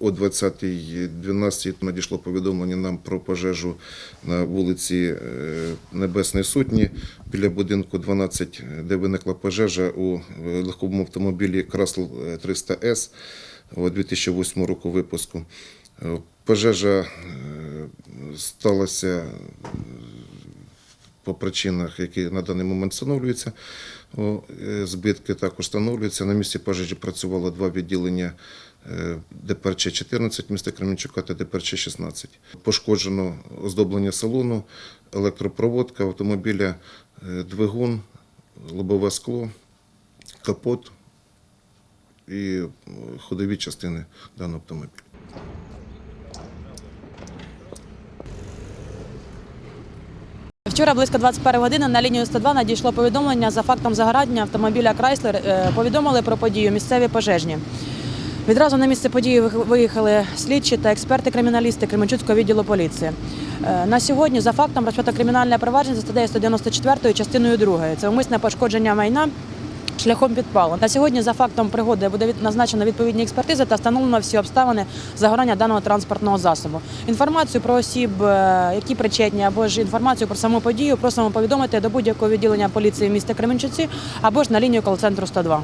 О 20.12 надійшло повідомлення нам про пожежу на вулиці е, Небесної Сотні біля будинку 12, де виникла пожежа у е, легковому автомобілі Красл 300С 2008 року випуску. Е, Пожежа сталася по причинах, які на даний момент встановлюються. Е, Збитки також встановлюються. На місці пожежі працювало два відділення е, ДПРЧ-14 міста Кременчука та ДПРЧ-16. Пошкоджено оздоблення салону, електропроводка автомобіля, е, двигун, лобове скло, капот і ходові частини даного автомобіля. Вчора близько 21 години на лінію 102 надійшло повідомлення за фактом загорання автомобіля Крайслер. Повідомили про подію місцеві пожежні. Відразу на місце події виїхали слідчі та експерти-криміналісти Кременчуцького відділу поліції. Е, На сьогодні за фактом розпочато кримінальне провадження за статтею 194 частиною 2. Це умисне пошкодження майна шляхом підпалу. На сьогодні за фактом пригоди буде назначено відповідні експертизи та встановлено всі обставини загорання даного транспортного засобу. Інформацію про осіб, е, які причетні, або ж інформацію про саму подію, просимо повідомити до будь-якого відділення поліції міста Кременчуці або ж на лінію колоцентру 102.